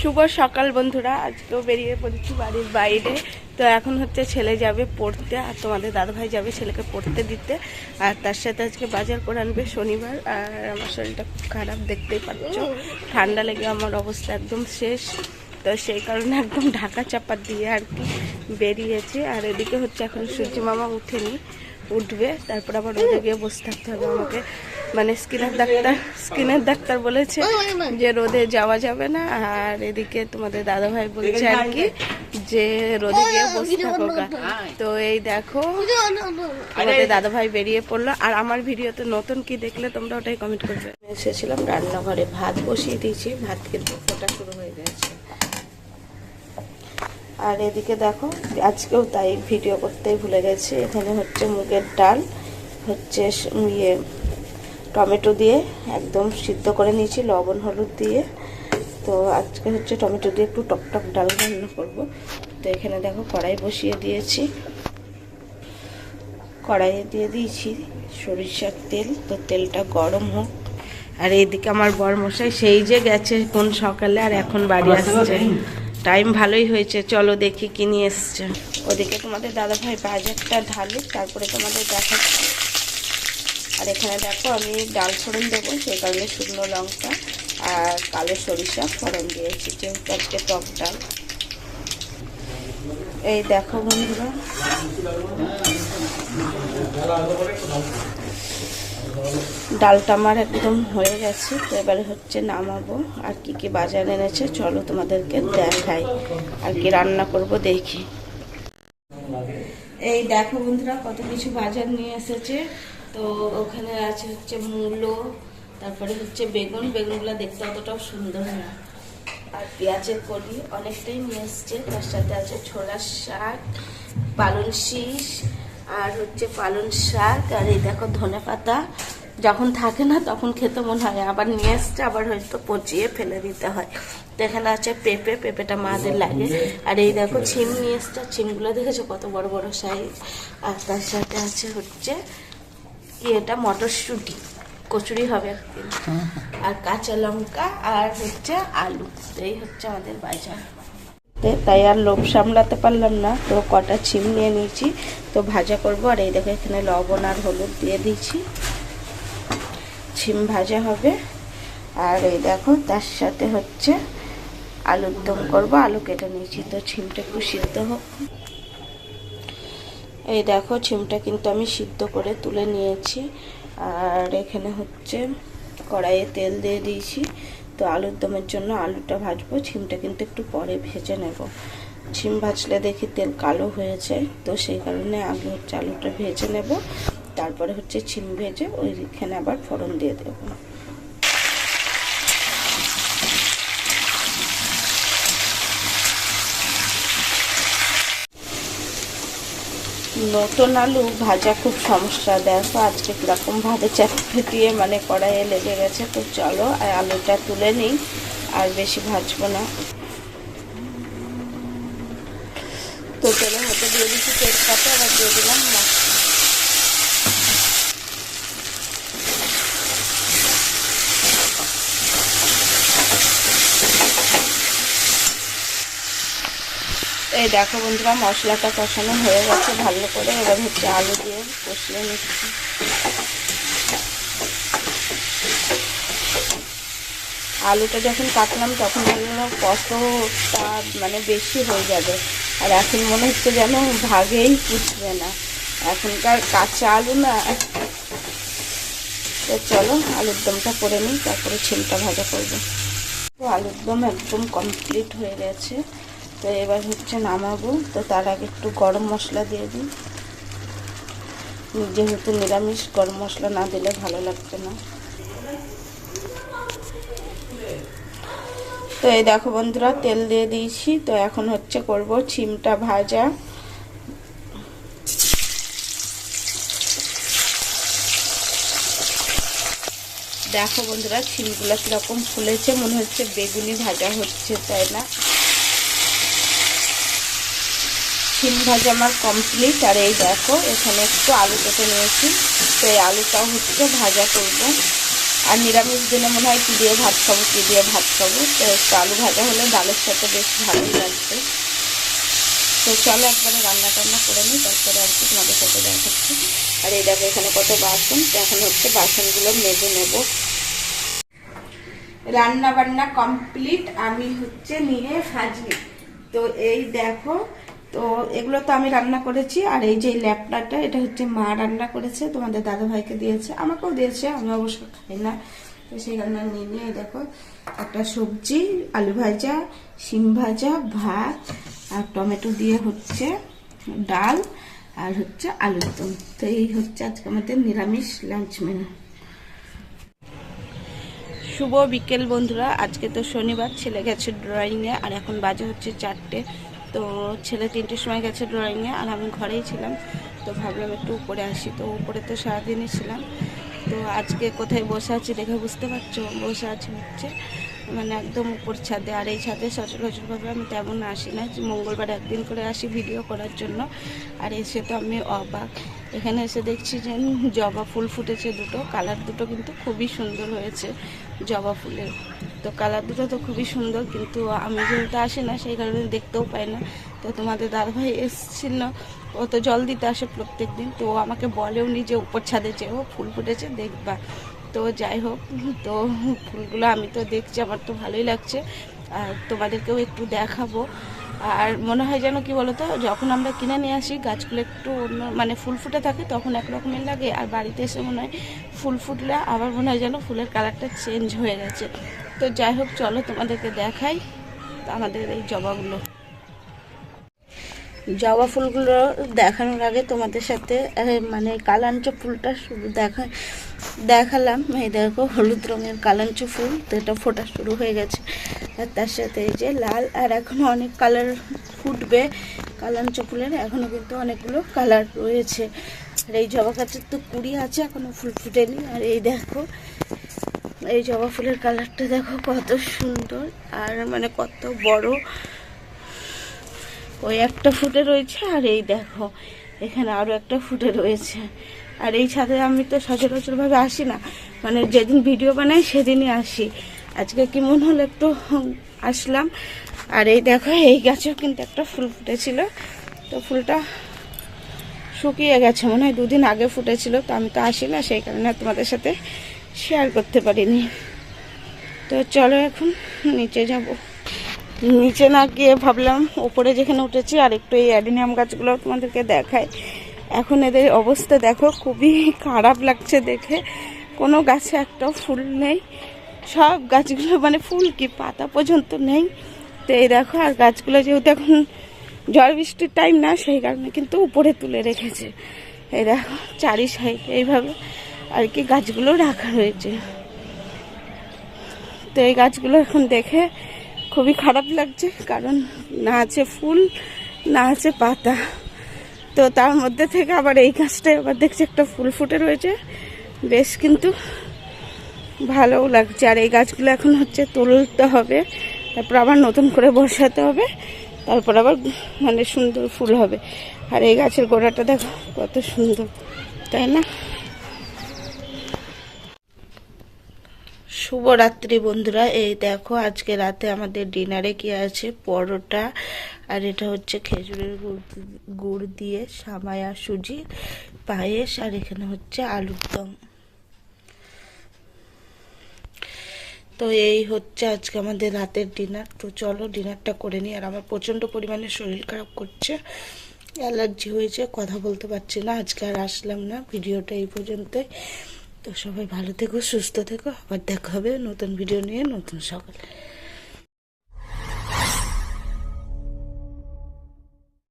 শুভ সকাল বন্ধুরা। আজকেও বেরিয়ে পড়েছি বাড়ির বাইরে। তো এখন হচ্ছে ছেলে যাবে পড়তে আর তোমাদের দাদাভাই যাবে ছেলেকে পড়তে দিতে। আর তার সাথে আজকে বাজার করে আনবে শনিবার। আর আমার শরীরটা খুব খারাপ, দেখতেই পাচ্ছ। ঠান্ডা লেগে আমার অবস্থা একদম শেষ। তো সেই কারণে একদম ঢাকা চাপা দিয়ে আর কি বেরিয়েছে। আর এদিকে হচ্ছে এখন সূর্য মামা উঠেনি, উঠবে। তারপর আবার রোদে গিয়ে বসে থাকতে হবে আমাকে। মানে স্কিনের ডাক্তার স্কিনের ডাক্তার বলেছে যে রোদে যাওয়া যাবে না। আর এদিকে তোমাদের দাদা ভাই বলছে আর কি যে রোদে গিয়ে বসে থাকো তো এই দেখো আমাদের দাদা ভাই বেরিয়ে পড়ল। আর আমার ভিডিওতে নতুন কি দেখলে তোমরা ওটাই কমেন্ট করবে। এসেছিলাম রান্নাঘরে ভাত বসিয়ে দিয়েছি। ভাত কিন্তু ফোটা শুরু হয়ে গেছে। আর এদিকে দেখো আজকেও তাই ভিডিও করতেই ভুলে গেছি। এখানে হচ্ছে মুগের ডাল হচ্ছে ইয়ে টমেটো দিয়ে একদম সিদ্ধ করে নিয়েছি লবণ হলুদ দিয়ে। তো আজকে হচ্ছে টমেটো দিয়ে একটু টক টক ডাল রান্না করব। তো এখানে দেখো কড়াই বসিয়ে দিয়েছি। কড়াইয়ে দিয়ে দিয়েছি সরিষার তেল তো তেলটা গরম হোক। আর এইদিকে আমার বর মশাই সেই যে গেছে কোন সকালে আর এখন বাড়ি আসছে। টাইম ভালোই হয়েছে চলো দেখি কি নিয়ে এসছে। ওদিকে তোমাদের দাদা ভাই বাজারটা ঢালুক তারপরে তোমাদের দেখাচ্ছি। আর এখানে দেখো আমি ডাল ফোড়ন দেবো, সেই কারণে শুকনো লঙ্কা আর কালো সরিষা ফোড়ন দিয়েছি যেহেতু আজকে টক ডাল। এই দেখো বন্ধুরা। ডালটা আমার একদম হয়ে গেছে, তো এবারে হচ্ছে নামাবো। আর কি কি বাজার এনেছে, চলো তোমাদেরকে দেখাই। আর কি রান্না করব দেখি। এই দেখো বন্ধুরা, কত কিছু বাজার নিয়ে এসেছে। তো ওখানে আছে হচ্ছে মূলো, তারপরে হচ্ছে বেগুন। বেগুনগুলো দেখতে অতটাও সুন্দর না। আর পেঁয়াজের কলি অনেকটাই নিয়ে এসছে। তার সাথে আছে ছোলার শাক পালন শীষ, আর হচ্ছে পালন শাক। আর এই দেখো ধনে পাতা। যখন থাকে না তখন খেতে মনে হয়, আবার নিয়ে এসছে, আবার হয়তো পচিয়ে ফেলে দিতে হয়। তো এখানে আছে পেঁপে, পেঁপেটা মাদের লাগে। আর এই দেখো ছিম নিয়ে এসছে। ছিমগুলো দেখেছ কত বড় বড় সাইজ আর তার সাথে আছে হচ্ছে ইয়েটা মটরশুঁটি। কচুরি হবে। একদিন আর কাঁচা লঙ্কা আর হচ্ছে আলু। এই হচ্ছে আমাদের বাজার। তাই আর লোভ সামলাতে পারলাম না। তো কটা ছিম নিয়ে নিয়েছি। তো ভাজা করব। আর এই দেখো, এখানে লবণ আর হলুদ দিয়ে দিয়েছি। ছিম ভাজা হবে। আর এই দেখো, তার সাথে হচ্ছে আলুর দম করব। আলু কেটে নিয়েছি। তো ছিমটা একটু সিদ্ধ হোক। এই দেখো, ছিমটা কিন্তু আমি সিদ্ধ করে তুলে নিয়েছি। আর এখানে হচ্ছে কড়াইয়ে তেল দিয়ে দিয়েছি। তো আলুর দমের জন্য আলুটা ভাজবো, ছিমটা কিন্তু একটু পরে ভেজে নেব। ছিম ভাজলে দেখি তেল কালো হয়েছে, তো সেই কারণে আগে হচ্ছে আলুটা ভেজে নেব। তারপরে হচ্ছে ছিম ভেজে ওইখানে আবার ফোড়ন দিয়ে দেবো। নতুন আলু ভাজা খুব সমস্যা। দেখো, আজকে কীরকম ভাবে চাপে দিয়ে মানে কড়াইয়ে লেগে গেছে। তো চলো, আর আলুটা তুলে নিই, আর বেশি ভাজবো না। তো তেলের হয়তো দিয়ে দিচ্ছি তেজপাতা আবার দিয়ে দিলাম মশলা এই দেখো বন্ধুরা, মশলাটা কষানো হয়ে গেছে, ভালো করে এবার হচ্ছে আলু দিয়ে কষিয়ে নিচ্ছি। আলুটা যখন কাটলাম, তখন মনে কতটা মানে বেশি হয়ে যাবে। আর এখন মনে হচ্ছে যেন ভাগেই পুষবে না। এখনকার কাঁচা আলু না। তো চলো, আলুর দমটা করে নিই, তারপরে ছিমটা ভাজা করব। আলুর দম একদম কমপ্লিট হয়ে গেছে। তো এবার হচ্ছে নামাবো। তো তার আগে একটু গরম মশলা দিয়ে দিই। যেহেতু নিরামিষ, গরম মশলা না দিলে ভালো লাগবে না। তো এই দেখো বন্ধুরা, তেল দিয়ে দিয়েছি। তো এখন হচ্ছে করব ছিমটা ভাজা। দেখো বন্ধুরা ছিমগুলো কীরকম ফুলেছে, মনে হচ্ছে বেগুনি ভাজা হচ্ছে, তাই না? শিম ভাজা আমার কমপ্লিট আর এই দেখো, এখানে একটু আলু কেটে নিয়েছি। তো এই আলুটাও হচ্ছে ভাজা করব। আর নিরামিষ দিনে মনে হয় কী দিয়ে ভাত খাব কী দিয়ে ভাত খাব। তো একটু আলু ভাজা হলে ডালের সাথে বেশ ভালোই লাগছে তো চলো একবারে রান্না টান্না করে নিই, তারপরে আর কি তোমাদের সাথে দেখাচ্ছি। আর এই দেখো, এখানে কত বাসন। তো এখন হচ্ছে বাসনগুলো মেজে নেব। রান্না বান্না কমপ্লিট আমি হচ্ছে নিয়ে সাজি তো এই দেখো তো এগুলো তো আমি রান্না করেছি, আর এই যে ল্যাপটাটা, এটা হচ্ছে মা রান্না করেছে, তোমাদের দাদা ভাইকে দিয়েছে, আমাকেও দিয়েছে, আমি অবশ্য খাই না। তো সেই রান্না নিয়ে নিয়ে দেখো, একটা সবজি, আলু ভাজা, শিম ভাজা, ভাত, আর টমেটো দিয়ে হচ্ছে ডাল, আর হচ্ছে আলুর দম। তো এই হচ্ছে আজকে আমাদের নিরামিষ লাঞ্চ মেনু শুভ বিকেল বন্ধুরা, আজকে তো শনিবার, ছেলে গেছে ড্রয়িংয়ে আর এখন বাজে হচ্ছে চারটে। তো ছেলে তিনটের সময় গেছে ড্রয়িংয়ে আর আমি ঘরেই ছিলাম। তো ভাবলাম একটু উপরে আসি। তো উপরে তো সারাদিনই ছিলাম। তো আজকে কোথায় বসে আছি দেখে বুঝতে পারছ? বসে আছি হচ্ছে মানে একদম উপর ছাদে। আর এই ছাদে সচরাচরভাবে আমি তেমন আসি না। যে মঙ্গলবার একদিন করে আসি ভিডিও করার জন্য। আর এসে তো আমি অবাক। এখানে এসে দেখছি যে জবা ফুল ফুটেছে দুটো। কালার দুটো কিন্তু খুবই সুন্দর হয়েছে জবা ফুলের। তো কালার দুটো তো খুবই সুন্দর, কিন্তু আমি যেহেতু আসি না, সেই কারণে দেখতেও পাই না। তো তোমাদের দাদাভাই এসেছিল, ও তো জল দিতে আসে প্রত্যেক দিন তো আমাকে বলেও নি যে উপর ছাদে যেও, ফুল ফুটেছে, দেখবা। তো যাই হোক, তো ফুলগুলো আমি তো দেখছি, আমার তো ভালোই লাগছে। আর তোমাদেরকেও একটু দেখাবো। আর মনে হয় যেন কি বলতো, যখন আমরা কিনে নিয়ে আসি, গাছগুলো একটু অন্য মানে ফুল ফুটে থাকে, তখন এক রকমের লাগে। আর বাড়িতে এসে মনে হয় ফুল ফুটলে আবার মনে হয় যেন ফুলের কালারটা চেঞ্জ হয়ে গেছে। তো যাই হোক, চলো তোমাদেরকে দেখাই আমাদের এই জবাগুলো। জবা ফুলগুলো দেখানোর আগে তোমাদের সাথে মানে কালাঞ্চ ফুলটা শুরু দেখা, দেখালাম। এই দেখো, হলুদ রঙের কালাঞ্চ ফুল, তো এটা ফোটা শুরু হয়ে গেছে। আর তার সাথে এই যে লাল, আর এখনও অনেক কালার ফুটবে কালাঞ্চ ফুলের এখনও কিন্তু অনেকগুলো কালার রয়েছে। আর এই জবা গাছের তো কুড়ি আছে এখনও ফুল ফুটেনি। আর এই দেখো এই জবা ফুলের কালারটা দেখো কত সুন্দর। আর মানে কত বড়। ওই একটা ফুটে রয়েছে আর এই দেখো, এখানে আরও একটা ফুটে রয়েছে। আর এই ছাদে আমি তো সচরাচরভাবে আসি না। মানে যেদিন ভিডিও বানাই সেদিনই আসি। আজকে কি মন হলো একটু আসলাম। আর এই দেখো, এই গাছেও কিন্তু একটা ফুল ফুটেছিল। তো ফুলটা শুকিয়ে গেছে, মনে হয় দুদিন আগে ফুটেছিল। তো আমি তো আসি না, সেই কারণে তোমাদের সাথে শেয়ার করতে পারিনি। তো চলো এখন নিচে যাব। নিচে না গিয়ে ভাবলাম ওপরে যেখানে উঠেছি আর একটু এই অ্যাডিনিয়াম গাছগুলো তোমাদেরকে দেখায় এখন এদের অবস্থা দেখো, খুবই খারাপ লাগছে দেখে। কোনো গাছে একটা ফুল নেই। সব গাছগুলো মানে ফুল কি পাতা পর্যন্ত নেই। তো এই দেখো, আর গাছগুলো যেহেতু এখন ঝড় বৃষ্টির টাইম না, সেই কারণে কিন্তু উপরে তুলে রেখেছে। এই দেখো, চারি সাইড এইভাবে। আর কি গাছগুলো রাখা হয়েছে। তো এই গাছগুলো এখন দেখে খুবই খারাপ লাগছে, কারণ না আছে ফুল, না আছে পাতা। তো তার মধ্যে থেকে আবার এই গাছটায় আবার দেখছি একটা ফুল ফুটে রয়েছে। বেশ কিন্তু ভালোও লাগছে। আর এই গাছগুলো এখন হচ্ছে তুলতে হবে, তারপর আবার নতুন করে বসাতে হবে, তারপর আবার মানে সুন্দর ফুল হবে। আর এই গাছের গোড়াটা দেখো, কত সুন্দর, তাই না? শুভরাত্রি বন্ধুরা। এই দেখো, আজকে রাতে আমাদের ডিনারে কি আছে? পরোটা, আর এটা হচ্ছে খেজুরের গুড় গুড় দিয়ে সামায়া সুজি, পায়েস, আর এখানে হচ্ছে আলুর দম। তো এই হচ্ছে আজকে আমাদের রাতের ডিনার। তো চলো, ডিনারটা করে নিই। আর আমার প্রচণ্ড পরিমাণে শরীর খারাপ করছে, অ্যালার্জি হয়েছে, কথা বলতে পারছি না। আজকে আর আসলাম না, ভিডিওটা এই পর্যন্তই। তো সবাই ভালো থেকো সুস্থ থেকো। আবার দেখা হবে নতুন ভিডিও নিয়ে নতুন সকালে।